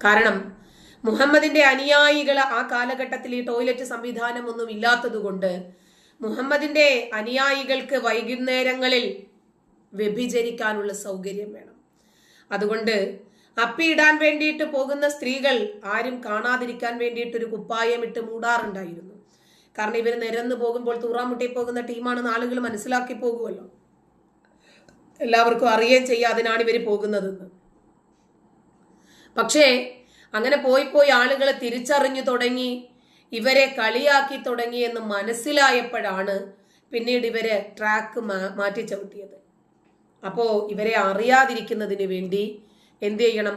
കാരണം മുഹമ്മദിന്റെ അനുയായികൾ ആ കാലഘട്ടത്തിൽ ഈ ടോയ്ലറ്റ് സംവിധാനം ഒന്നും ഇല്ലാത്തത് കൊണ്ട് മുഹമ്മദിന്റെ അനുയായികൾക്ക് വൈകുന്നേരങ്ങളിൽ വ്യഭിചരിക്കാനുള്ള സൗകര്യം വേണം. അതുകൊണ്ട് അപ്പിയിടാൻ വേണ്ടിയിട്ട് പോകുന്ന സ്ത്രീകൾ ആരും കാണാതിരിക്കാൻ വേണ്ടിയിട്ട് ഒരു കുപ്പായം ഇട്ട് മൂടാറുണ്ടായിരുന്നു. കാരണം ഇവർ നിരന്നു പോകുമ്പോൾ തൂറാമുട്ടി പോകുന്ന ടീമാണെന്ന് ആളുകൾ മനസ്സിലാക്കി പോകുമല്ലോ. എല്ലാവർക്കും അറിയുകയും ചെയ്യാതിനാണ് ഇവർ പോകുന്നതെന്ന്. പക്ഷേ അങ്ങനെ പോയി പോയി ആളുകളെ തിരിച്ചറിഞ്ഞു തുടങ്ങി ഇവരെ കളിയാക്കി തുടങ്ങി എന്ന് മനസ്സിലായപ്പോഴാണ് പിന്നീട് ഇവരെ ട്രാക്ക് മാറ്റി ചവിട്ടിയത്. അപ്പോൾ ഇവരെ അറിയാതിരിക്കുന്നതിന് വേണ്ടി എന്ത് ചെയ്യണം?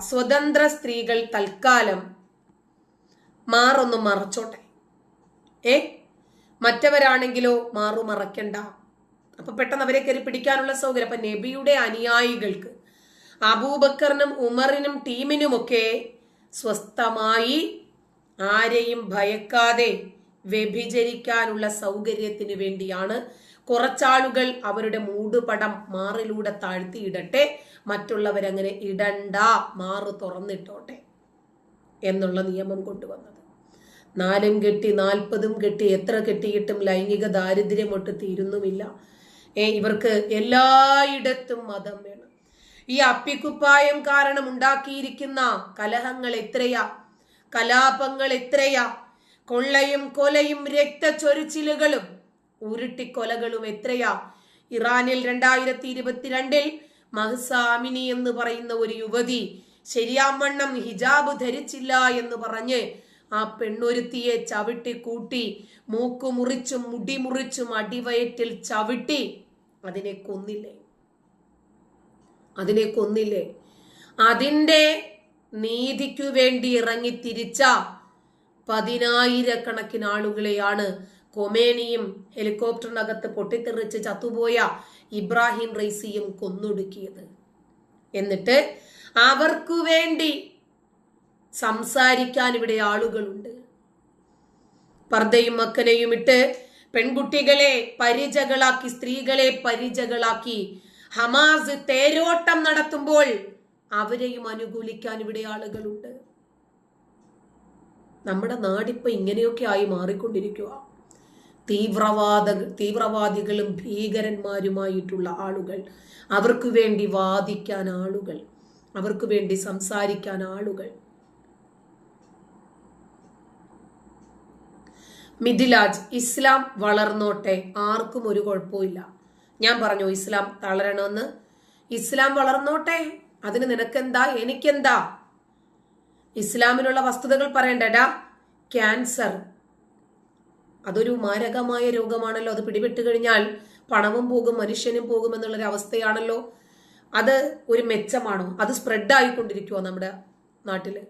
സ്വതന്ത്ര സ്ത്രീകൾ തൽക്കാലം മാറൊന്ന് മറച്ചോട്ടെ. ഏ? മറ്റവരാണെങ്കിലോ മാറു മറക്കണ്ട അപ്പൊ പെട്ടെന്ന് അവരെ കയറി പിടിക്കാനുള്ള സൗകര്യം. അപ്പൊ നബിയുടെ അനുയായികൾക്ക് അബൂബക്കറിനും ഉമറിനും ടീമിനുമൊക്കെ സ്വസ്ഥമായി ആരെയും ഭയക്കാതെ വ്യഭിചരിക്കാനുള്ള സൗകര്യത്തിന് വേണ്ടിയാണ് കുറച്ചാളുകൾ അവരുടെ മൂടുപടം മാറിലൂടെ താഴ്ത്തിയിടട്ടെ മറ്റുള്ളവരങ്ങനെ ഇടണ്ട മാറു തുറന്നിട്ടോട്ടെ എന്നുള്ള നിയമം കൊണ്ടുവന്നത്. നാലും കെട്ടി നാൽപ്പതും കെട്ടി എത്ര കെട്ടിയിട്ടും ലൈംഗിക ദാരിദ്ര്യം ഒട്ട് തീരുന്നുമില്ല. ഏ ഇവർക്ക് എല്ലായിടത്തും മതം വേണം. ഈ അപ്പിക്കുപ്പായം കാരണം ഉണ്ടാക്കിയിരിക്കുന്ന കലഹങ്ങൾ എത്രയാ? കലാപങ്ങൾ എത്രയാ? കൊള്ളയും കൊലയും രക്തച്ചൊരിച്ചിലുകളും ഉരുട്ടിക്കൊലകളും എത്രയാ? ഇറാനിൽ രണ്ടായിരത്തി ഇരുപത്തിരണ്ടിൽ മഹ്സാമിനി എന്ന് പറയുന്ന ഒരു യുവതി ശരിയാവണ്ണം ഹിജാബ് ധരിച്ചില്ല എന്ന് പറഞ്ഞ് ആ പെണ്ണൊരുത്തിയെ ചവിട്ടി കൂട്ടി മൂക്കു മുറിച്ചും മുടി മുറിച്ചും അടിവയറ്റിൽ ചവിട്ടി അതിനെ കൊന്നില്ലേ? അതിനെ കൊന്നില്ലേ അതിന്റെ നീതിക്കു വേണ്ടി ഇറങ്ങി തിരിച്ച പതിനായിരക്കണക്കിന് ആളുകളെയാണ് കൊമേനിയും ഹെലികോപ്റ്ററിനകത്ത് പൊട്ടിത്തെറിച്ച് ചത്തുപോയ ഇബ്രാഹിം റൈസിയും കൊന്നൊടുക്കിയത്. എന്നിട്ട് അവർക്കു വേണ്ടി സംസാരിക്കാൻ ഇവിടെ ആളുകളുണ്ട്. പർദ്ദയും മക്കനെയും ഇട്ട് പെൺകുട്ടികളെ പരിചകളാക്കി സ്ത്രീകളെ പരിചകളാക്കി ഹമാസ് തേരോട്ടം നടത്തുമ്പോൾ അവരെയും അനുകൂലിക്കാൻ ഇവിടെ ആളുകളുണ്ട്. നമ്മുടെ നാടിപ്പോ ഇങ്ങനെയൊക്കെ ആയി മാറിക്കൊണ്ടിരിക്കുക. തീവ്രവാദ തീവ്രവാദികളും ഭീകരന്മാരുമായിട്ടുള്ള ആളുകൾ. അവർക്ക് വേണ്ടി വാദിക്കാൻ ആളുകൾ. അവർക്ക് വേണ്ടി സംസാരിക്കാൻ ആളുകൾ. മിഥിലാജ് ഇസ്ലാം വളർന്നോട്ടെ ആർക്കും ഒരു കുഴപ്പമില്ല ഞാൻ പറഞ്ഞു ഇസ്ലാം തളരണമെന്ന് ഇസ്ലാം വളർന്നോട്ടെ? അതിന് നിനക്കെന്താ? എനിക്കെന്താ? ഇസ്ലാമിലുള്ള വസ്തുതകൾ പറയണ്ടടാ ക്യാൻസർ. അതൊരു മാരകമായ രോഗമാണല്ലോ. അത് പിടിപെട്ട് കഴിഞ്ഞാൽ പണവും പോകും മനുഷ്യനും പോകും എന്നുള്ളൊരു അവസ്ഥയാണല്ലോ. അത് ഒരു മെച്ചമാണോ? അത് സ്പ്രെഡ് ആയിക്കൊണ്ടിരിക്കുവോ നമ്മുടെ നാട്ടിൽ?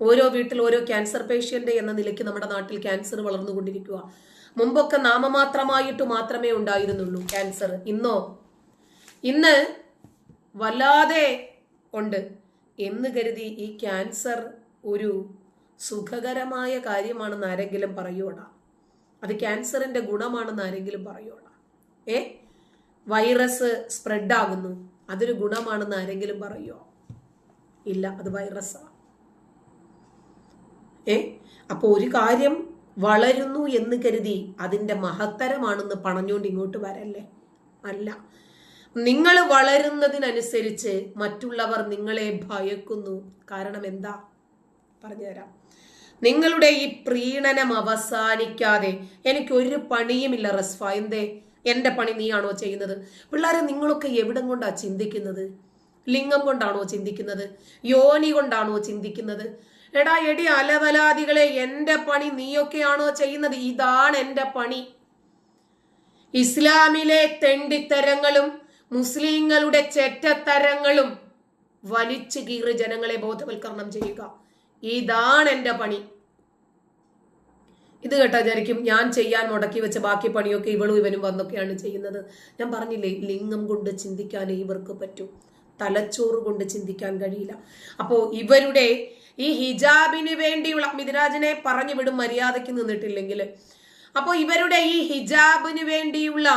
ഓരോ വീട്ടിൽ ഓരോ ക്യാൻസർ പേഷ്യന്റ് എന്ന നിലയ്ക്ക് നമ്മുടെ നാട്ടിൽ ക്യാൻസർ വളർന്നുകൊണ്ടിരിക്കുക മുമ്പൊക്കെ നാമമാത്രമായിട്ട് മാത്രമേ ഉണ്ടായിരുന്നുള്ളൂ. ക്യാൻസർ ഇന്നോ? ഇന്ന് വല്ലാതെ ഉണ്ട്. എന്ന് കരുതി ഈ ക്യാൻസർ ഒരു സുഖകരമായ കാര്യമാണെന്ന് ആരെങ്കിലും പറയൂടാ അത് ക്യാൻസറിന്റെ ഗുണമാണെന്ന് ആരെങ്കിലും പറയൂടാ ഏ? വൈറസ് സ്പ്രെഡ് ആകുന്നു. അതൊരു ഗുണമാണെന്ന് ആരെങ്കിലും പറയുമോ ഇല്ല അത് വൈറസാണ് ഏ? അപ്പോൾ ഒരു കാര്യം വളരുന്നു എന്ന് കരുതി അതിന്റെ മഹത്തരമാണെന്ന് പണഞ്ഞുകൊണ്ട് ഇങ്ങോട്ട് വരല്ലേ? അല്ല. നിങ്ങൾ വളരുന്നതിനനുസരിച്ച് മറ്റുള്ളവർ നിങ്ങളെ ഭയക്കുന്നു. കാരണം എന്താ? പറഞ്ഞുതരാം. നിങ്ങളുടെ ഈ പ്രീണനം അവസാനിക്കാതെ എനിക്ക് ഒരു പണിയുമില്ല റസ്ഫ. എന്തേ? എന്റെ പണി നീയാണോ ചെയ്യുന്നത്? പിള്ളേരെ നിങ്ങളൊക്കെ എവിടം കൊണ്ടാ ചിന്തിക്കുന്നത്? ലിംഗം കൊണ്ടാണോ ചിന്തിക്കുന്നത്? യോനി കൊണ്ടാണോ ചിന്തിക്കുന്നത്? എടാ എടി അലവലാദികളെ എന്റെ പണി നീയൊക്കെയാണോ ചെയ്യുന്നത്? ഇതാണ് എന്റെ പണി. ഇസ്ലാമിലെ തെണ്ടിത്തരങ്ങളും മുസ്ലിങ്ങളുടെ ചെറ്റത്തരങ്ങളും വലിച്ചു കീറി ജനങ്ങളെ ബോധവൽക്കരണം ചെയ്യുക. ഇതാണ് എന്റെ പണി. ഇത് കേട്ടാ വിചാരിക്കും ഞാൻ ചെയ്യാൻ മുടക്കി വെച്ച ബാക്കി പണിയൊക്കെ ഇവളും ഇവനും വന്നൊക്കെയാണ് ചെയ്യുന്നത്. ഞാൻ പറഞ്ഞില്ലേ ലിംഗം കൊണ്ട് ചിന്തിക്കാനേ ഇവർക്ക് പറ്റൂ. തലച്ചോറ് കൊണ്ട് ചിന്തിക്കാൻ കഴിയില്ല. അപ്പോ ഇവരുടെ ഈ ഹിജാബിന് വേണ്ടിയുള്ള മിഥുരാജനെ പറഞ്ഞു വിടും മര്യാദയ്ക്ക് നിന്നിട്ടില്ലെങ്കിൽ. അപ്പോൾ ഇവരുടെ ഈ ഹിജാബിന് വേണ്ടിയുള്ള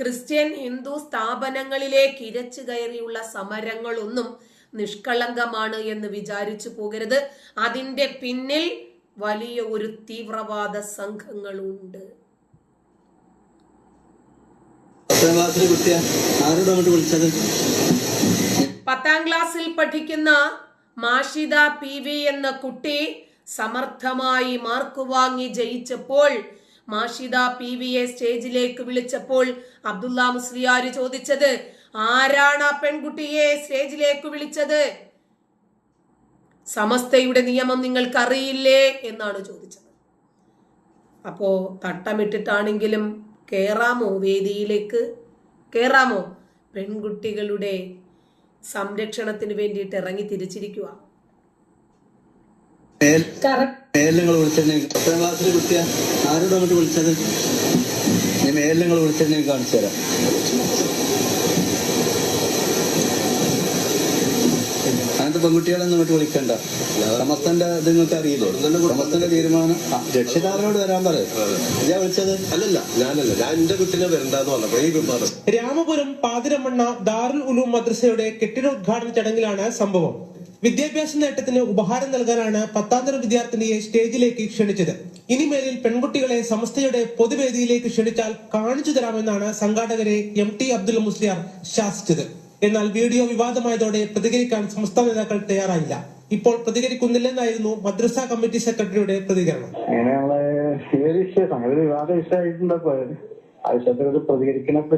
ക്രിസ്ത്യൻ ഹിന്ദു സ്ഥാപനങ്ങളിലേക്ക് ഇരച്ചു കയറിയുള്ള സമരങ്ങളൊന്നും നിഷ്കളങ്കമാണ് എന്ന് വിചാരിച്ചു പോകരുത്. അതിന്റെ പിന്നിൽ വലിയ ഒരു തീവ്രവാദ സംഘങ്ങളുണ്ട്. പത്താം ക്ലാസ്സിൽ പഠിക്കുന്ന മാഷിദ പി വി എന്ന കുട്ടി സമർത്ഥമായി മാർക്ക് വാങ്ങി ജയിച്ചപ്പോൾ മാഷിദ പി വിയെ സ്റ്റേജിലേക്ക് വിളിച്ചപ്പോൾ അബ്ദുല്ല മുസ്ലിയാർ ചോദിച്ചത് ആരാണ് ആ പെൺകുട്ടിയെ സ്റ്റേജിലേക്ക് വിളിച്ചത്? സമസ്തയുടെ നിയമം നിങ്ങൾക്ക് അറിയില്ലേ എന്നാണ് ചോദിച്ചത്. അപ്പോ തട്ടമിട്ടിട്ടാണെങ്കിലും കേറാമോ വേദിയിലേക്ക്? കയറാമോ പെൺകുട്ടികളുടെ സംരക്ഷണത്തിന് വേണ്ടിയിട്ട് ഇറങ്ങി തിരിച്ചിരിക്കുക നിങ്ങൾ വിളിച്ചിട്ടുണ്ടെങ്കിൽ പത്താം ക്ലാസ്സിലെ കുട്ടിയാ. ആരോട് അങ്ങോട്ട് വിളിച്ചത്? ഞാൻ കാണിച്ചു തരാം. അങ്ങനത്തെ പെൺകുട്ടികളൊന്നും വിളിക്കണ്ട. സമസ്തന്റെ ഇത് നിങ്ങൾക്ക് അറിയില്ലേ? സമസ്തന്റെ തീരുമാനം. രക്ഷിതാവിനോട് വരാൻ പറയും. ഞാൻ വിളിച്ചത്? അല്ലല്ല ഞാനല്ല. ഞാൻ എന്റെ കുട്ടിനെ വരണ്ടെന്ന് പറഞ്ഞപ്പോ രാമപുരം പാതിരമണ്ണ ദാറുൽ ഉലൂം മദ്രസയുടെ കെട്ടിട ഉദ്ഘാടന ചടങ്ങിലാണ് സംഭവം. വിദ്യാഭ്യാസ നേട്ടത്തിന് ഉപഹാരം നൽകാനാണ് പത്താം തരം വിദ്യാർത്ഥിനിയെ സ്റ്റേജിലേക്ക് ക്ഷണിച്ചത്. ഇനിമേലിൽ പെൺകുട്ടികളെ സമസ്തയുടെ പൊതുവേദിയിലേക്ക് ക്ഷണിച്ചാൽ കാണിച്ചു തരാമെന്നാണ് സംഘാടകരെ എം ടി അബ്ദുൽ മുസ്ലിയാർ ശാസിച്ചത്. എന്നാൽ വീഡിയോ വിവാദമായതോടെ പ്രതികരിക്കാൻ സംസ്ഥാന നേതാക്കൾ തയ്യാറായില്ല. ഇപ്പോൾ പ്രതികരിക്കുന്നില്ലെന്നായിരുന്നു മദ്രസ കമ്മിറ്റി സെക്രട്ടറിയുടെ പ്രതികരണം. അപ്പൊ ആ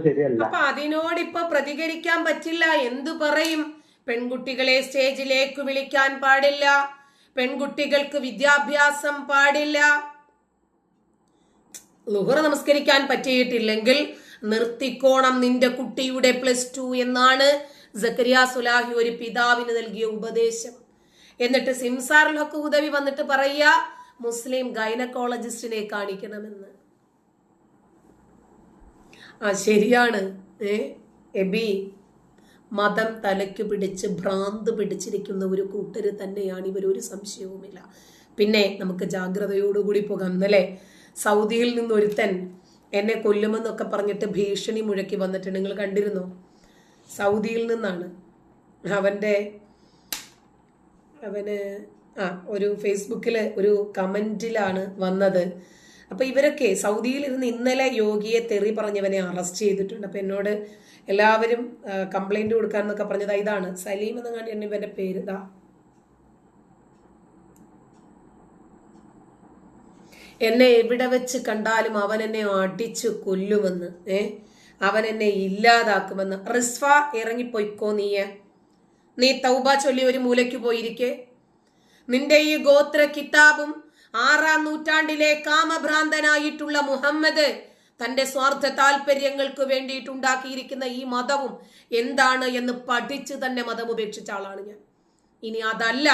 ശരിയല്ല. അപ്പൊ അതിനോട് ഇപ്പൊ പ്രതികരിക്കാൻ പറ്റില്ല. എന്തു പറയും? പെൺകുട്ടികളെ സ്റ്റേജിലേക്ക് വിളിക്കാൻ പാടില്ല. പെൺകുട്ടികൾക്ക് വിദ്യാഭ്യാസം പാടില്ല. ലുഹറ നമസ്കരിക്കാൻ പറ്റിയിട്ടില്ലെങ്കിൽ നിർത്തിക്കോണം നിന്റെ കുട്ടിയുടെ പ്ലസ് ടു എന്നാണ് സക്കരിയ സുലാഹി ഒരു പിതാവിന് നൽകിയ ഉപദേശം. എന്നിട്ട് സിംസാറുൽ ഹക്ക് ഉദവി വന്നിട്ട് പറയുക മുസ്ലിം ഗൈനക്കോളജിസ്റ്റിനെ കാണിക്കണമെന്ന്. ആ ശരിയാണ്. ഏ എബി മതം തലയ്ക്ക് പിടിച്ച് ഭ്രാന്ത് പിടിച്ചിരിക്കുന്ന ഒരു കൂട്ടര് തന്നെയാണ് ഇവർ ഒരു സംശയവുമില്ല. പിന്നെ നമുക്ക് ജാഗ്രതയോടുകൂടി പോകാം ഇന്നലെ സൗദിയിൽ നിന്ന് ഒരുത്തൻ എന്നെ കൊല്ലുമെന്നൊക്കെ പറഞ്ഞിട്ട് ഭീഷണി മുഴക്കി വന്നിട്ട് നിങ്ങൾ കണ്ടിരുന്നു? സൗദിയിൽ നിന്നാണ്. അവന്റെ അവന് ആ ഒരു ഫേസ്ബുക്കിൽ ഒരു കമന്റിലാണ് വന്നത്. അപ്പൊ ഇവരൊക്കെ സൗദിയിൽ ഇരുന്ന് ഇന്നലെ യോഗിയെ തെറി പറഞ്ഞവനെ അറസ്റ്റ് ചെയ്തിട്ടുണ്ട്. അപ്പൊ എന്നോട് എല്ലാവരും കംപ്ലൈന്റ് കൊടുക്കാൻ എന്നൊക്കെ പറഞ്ഞത് ഇതാണ്. സലീം എന്നങ്ങാണ്ട് എന്നെ ഇവന്റെ പേര്. ഇതാ എന്നെ എവിടെ വെച്ച് കണ്ടാലും അവൻ എന്നെ അടിച്ചു കൊല്ലുമെന്ന്. ഏ? അവൻ എന്നെ ഇല്ലാതാക്കുമെന്ന്. റിസ്ഫ ഇറങ്ങിപ്പോയിക്കോ നീയ. നീ തൗബ ചൊല്ലി ഒരു മൂലയ്ക്ക് പോയിരിക്കെ. നിന്റെ ഈ ഗോത്ര കിതാബും ആറാം നൂറ്റാണ്ടിലെ കാമഭ്രാന്തനായിട്ടുള്ള മുഹമ്മദ് തന്റെ സ്വാർത്ഥ താല്പര്യങ്ങൾക്ക് വേണ്ടിയിട്ടുണ്ടാക്കിയിരിക്കുന്ന ഈ മതവും എന്താണ് എന്ന് പഠിച്ച് തന്നെ മതം ഉപേക്ഷിച്ച ആളാണ് ഞാൻ. ഇനി അതല്ല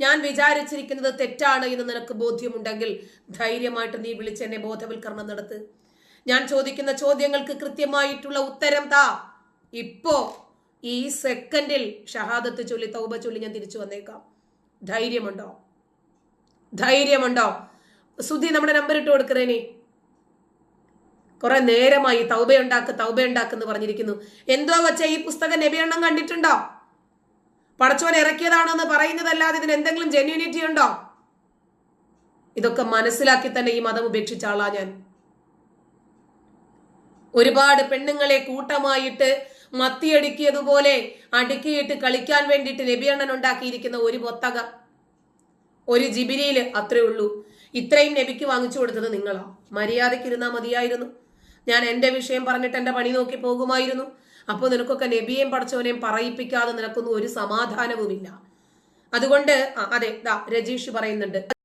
ഞാൻ വിചാരിച്ചിരിക്കുന്നത് തെറ്റാണ് എന്ന് നിനക്ക് ബോധ്യമുണ്ടെങ്കിൽ ധൈര്യമായിട്ട് നീ വിളിച്ച് എന്നെ ബോധവൽക്കരണം നടത്ത്. ഞാൻ ചോദിക്കുന്ന ചോദ്യങ്ങൾക്ക് കൃത്യമായിട്ടുള്ള ഉത്തരം താ. ഇപ്പോ ഈ സെക്കൻഡിൽ ഷഹാദത്ത് ചൊല്ലി തൗബ ചൊല്ലി ഞാൻ തിരിച്ചു വന്നേക്കാം. ധൈര്യമുണ്ടോ? ധൈര്യമുണ്ടോ? സുധി നമ്മുടെ നമ്പർ ഇട്ട് കൊടുക്കറേനി കുറെ നേരമായി തൗബയുണ്ടാക്ക് തൗബയുണ്ടാക്കെന്ന് പറഞ്ഞിരിക്കുന്നു. എന്തോ വച്ച ഈ പുസ്തകം നബിയണ്ണം കണ്ടിട്ടുണ്ടോ? പടച്ചോൻ ഇറക്കിയതാണെന്ന് പറയുന്നതല്ലാതെ ഇതിന് എന്തെങ്കിലും ജെന്യൂനിറ്റി ഉണ്ടോ? ഇതൊക്കെ മനസ്സിലാക്കി തന്നെ ഈ മതം ഉപേക്ഷിച്ച ആളാ ഞാൻ. ഒരുപാട് പെണ്ണുങ്ങളെ കൂട്ടമായിട്ട് മത്തിയടുക്കിയതുപോലെ അടുക്കിയിട്ട് കളിക്കാൻ വേണ്ടിയിട്ട് നബിയണ്ണൻ ഉണ്ടാക്കിയിരിക്കുന്ന ഒരു പൊത്തക ഒരു ജിബിരിയിൽ അത്രേ ഉള്ളൂ. ഇത്രയും നബിക്ക് വാങ്ങിച്ചു കൊടുത്തത് നിങ്ങളാ. മര്യാദയ്ക്ക് ഇരുന്നാ മതിയായിരുന്നു. ഞാൻ എന്റെ വിഷയം പറഞ്ഞിട്ട് എന്റെ പണി നോക്കി പോകുമായിരുന്നു. അപ്പോൾ നിനക്കൊക്കെ നബിയെയും പഠിച്ചവനെയും പറയിപ്പിക്കാതെ നിനക്കൊന്നും ഒരു സമാധാനവുമില്ല. അതുകൊണ്ട് അതെ ദാ രജീഷ് പറയുന്നുണ്ട്.